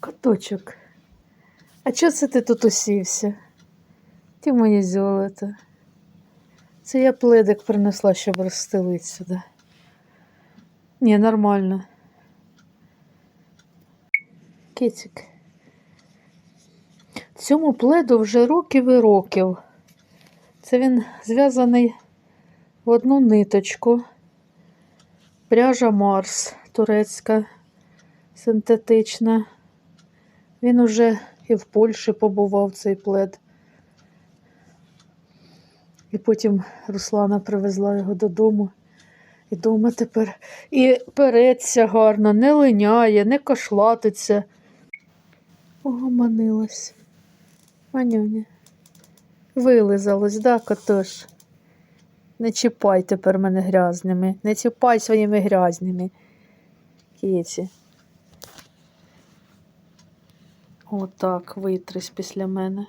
Коточок. А чого це ти тут усівся? Ти моє золото. Це я пледик принесла, щоб розстелити сюди. Ні, нормально. Кицик. Цьому пледу вже років і років. Це він зв'язаний в одну ниточку. Пряжа Марс турецька, синтетична. Він уже і в Польщі побував цей плед. І потім Руслана привезла його додому. І дома тепер і переться гарно, не линяє, не кошлатиться. Огоманилась. Манюня. Вилизалось, да, котош? Не чіпай тепер мене грязними. Не чіпай своїми грязними. Кіці. Отак витрись після мене.